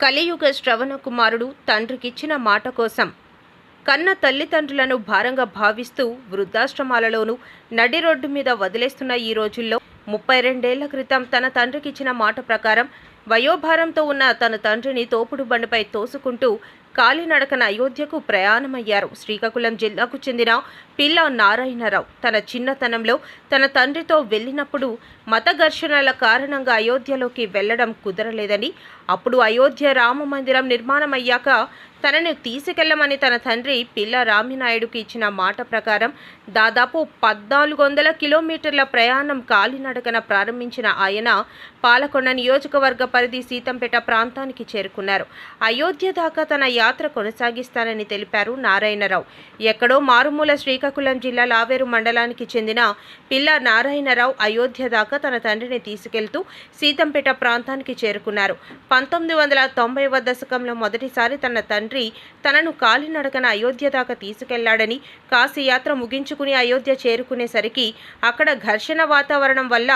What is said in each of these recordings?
కలియుగ శ్రవణ కుమారుడు తండ్రికిచ్చిన మాట కోసం కన్న తల్లిదండ్రులను భారంగా భావిస్తూ వృద్ధాశ్రమాలలోనూ నడి రోడ్డు మీద వదిలేస్తున్న ఈ రోజుల్లో ముప్పై రెండేళ్ళ క్రితం తన తండ్రికిచ్చిన మాట ప్రకారం వయోభారంతో ఉన్న తన తండ్రిని తోపుడు బండిపై తోసుకుంటూ కాలినడకన అయోధ్యకు ప్రయాణమయ్యారు. శ్రీకాకుళం జిల్లాకు చెందిన పిల్ల నారాయణరావు తన చిన్నతనంలో తన తండ్రితో వెళ్ళినప్పుడు మత ఘర్షణల కారణంగా అయోధ్యలోకి వెళ్ళడం కుదరలేదని అప్పుడు అయోధ్య రామ మందిరం నిర్మాణం అయ్యాక తనను తీసుకెళ్ళమని తన తండ్రి పిల్ల రామినాయుడుకి ఇచ్చిన మాట ప్రకారం దాదాపు పద్నాలుగు వందల కిలోమీటర్ల ప్రయాణం కాలినడకన ప్రారంభించిన ఆయన పాలకొండ నియోజకవర్గ పరిధి సీతంపేట ప్రాంతానికి చేరుకున్నారు. అయోధ్య దాకా తన యాత్ర కొనసాగిస్తానని తెలిపారు నారాయణరావు. ఎక్కడో మారుమూల శ్రీకాకుళం జిల్లా లావేరు మండలానికి చెందిన పిల్ల నారాయణరావు అయోధ్య దాకా తన తండ్రిని తీసుకెళ్తూ సీతంపేట ప్రాంతానికి చేరుకున్నారు. పంతొమ్మిది వందల తొంభైవ దశకంలో మొదటిసారి తన తండ్రి తనను కాలినడకన అయోధ్య దాకా తీసుకెళ్ళాడని కాశీయాత్ర ముగించుకుని అయోధ్య చేరుకునేసరికి అక్కడ ఘర్షణ వాతావరణం వల్ల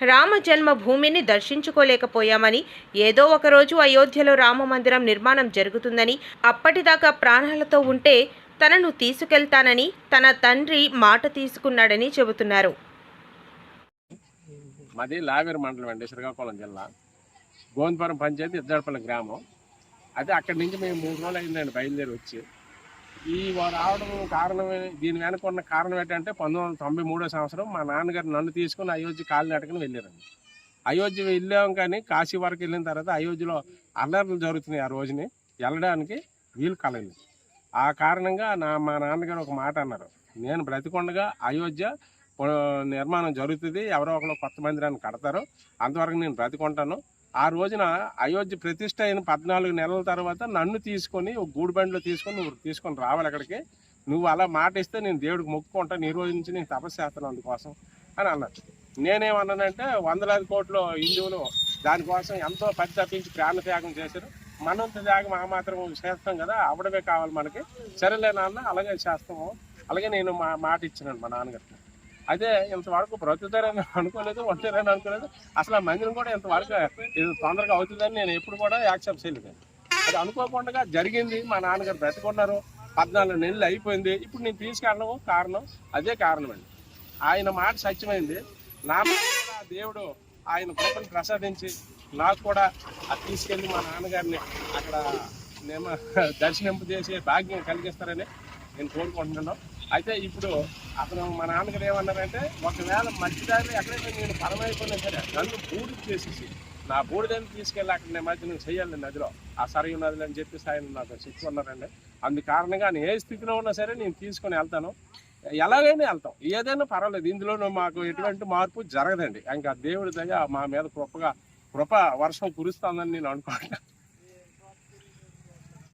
రామ జన్మభూమిని దర్శించుకోలేకపోయామని ఏదో ఒకరోజు అయోధ్యలో రామ మందిరం నిర్మాణం జరుగుతుందని అప్పటిదాకా ప్రాణాలతో ఉంటే తనను తీసుకెళ్తానని తన తండ్రి మాట తీసుకున్నాడని చెబుతున్నారు. మాది లావేరు మండలం అండి శ్రీకాకుళం జిల్లా. గోందపురం పంచాయతీ ఇద్దడపల్లి గ్రామం. అదే అక్కడి నుంచి మేము మూడు రోజులు అయిందండి బయలుదేరి వచ్చి. ఈ రావడం కారణం దీని వెనక ఉన్న కారణం ఏంటంటే పంతొమ్మిది వందల తొంభై మూడో సంవత్సరం మా నాన్నగారు నన్ను తీసుకుని అయోధ్య కాలినాటకని వెళ్ళారండి. అయోధ్య వెళ్ళాం కానీ కాశీ వరకు వెళ్ళిన తర్వాత అయోధ్యలో అల్లర్లు జరుగుతున్నాయి ఆ రోజుని. వెళ్ళడానికి వీలు కలగలేదు. ఆ కారణంగా నా మా నాన్నగారు ఒక మాట అన్నారు. నేను బ్రతికొండగా అయోధ్య నిర్మాణం జరుగుతుంది ఎవరో ఒకరు కొత్త మందిరాన్ని కడతారు అంతవరకు నేను బ్రతికొంటాను. ఆ రోజున అయోధ్య ప్రతిష్ట అయిన పద్నాలుగు నెలల తర్వాత నన్ను తీసుకొని గూడు బండిలో తీసుకొని నువ్వు తీసుకొని రావాలి అక్కడికి. నువ్వు అలా మాట ఇస్తే నేను దేవుడికి మొక్కుకుంటాను నిరోధించి రోజు నుంచి నేను తపస్సు చేస్తాను అందుకోసం అని అన్నారు నేనేమన్నానంటే వందలాది కోట్ల హిందువులు దానికోసం ఎంతో పరితపించి ప్రాణ త్యాగం చేశారు. మనంత త్యాగం ఆ మాత్రం చేస్తాం కదా అవడమే కావాలి మనకి. సరేలే నాన్న అలాగే చేస్తాము. అలాగే నేను మా మాట ఇచ్చినాను మా నాన్నగారికి. అయితే ఇంతవరకు బ్రతుకుతారని అనుకోలేదు ఉంటారని అనుకోలేదు. అసలు ఆ మందిరం కూడా ఇంతవరకు ఇది తొందరగా అవుతుందని నేను ఎప్పుడు కూడా యాక్సెప్ట్ చేయలేదు. అది అనుకోకుండా జరిగింది మా నాన్నగారు బ్రతుకున్నారు పద్నాలుగు నెలలు అయిపోయింది. ఇప్పుడు నేను తీసుకెళ్ళడం కారణం అదే కారణం అండి. ఆయన మాట సత్యమైంది. నా దేవుడు ఆయన కృపను ప్రసాదించి నాకు కూడా అది తీసుకెళ్ళి మా నాన్నగారిని అక్కడ నేమ దర్శనింపు చేసే భాగ్యం కలిగిస్తారని నేను కోరుకుంటున్నాను. అయితే ఇప్పుడు అతను మా నాన్నగారు ఏమన్నారంటే ఒకవేళ మధ్యదారిలో ఎక్కడైతే నేను పరమైపోయినా సరే నన్ను బూడిద చేసేసి నా బూడిదని తీసుకెళ్ళి అక్కడ నేను మధ్య నేను చేయాలి నదిలో. ఆ సరయు నదిలో అని చెప్పేసి ఆయన నాకు చెప్పి ఉన్నారండి అందు కారణంగా నేను ఏ స్థితిలో ఉన్నా సరే నేను తీసుకొని వెళ్తాను. ఎలాగైనా వెళ్తాం. ఏదైనా పర్వాలేదు. ఇందులో మాకు ఎటువంటి మార్పు జరగదండి. ఇంకా దేవుడి దయ మా మీద కృపగా కృప వర్షం కురుస్తుందని నేను అనుకుంటున్నాను.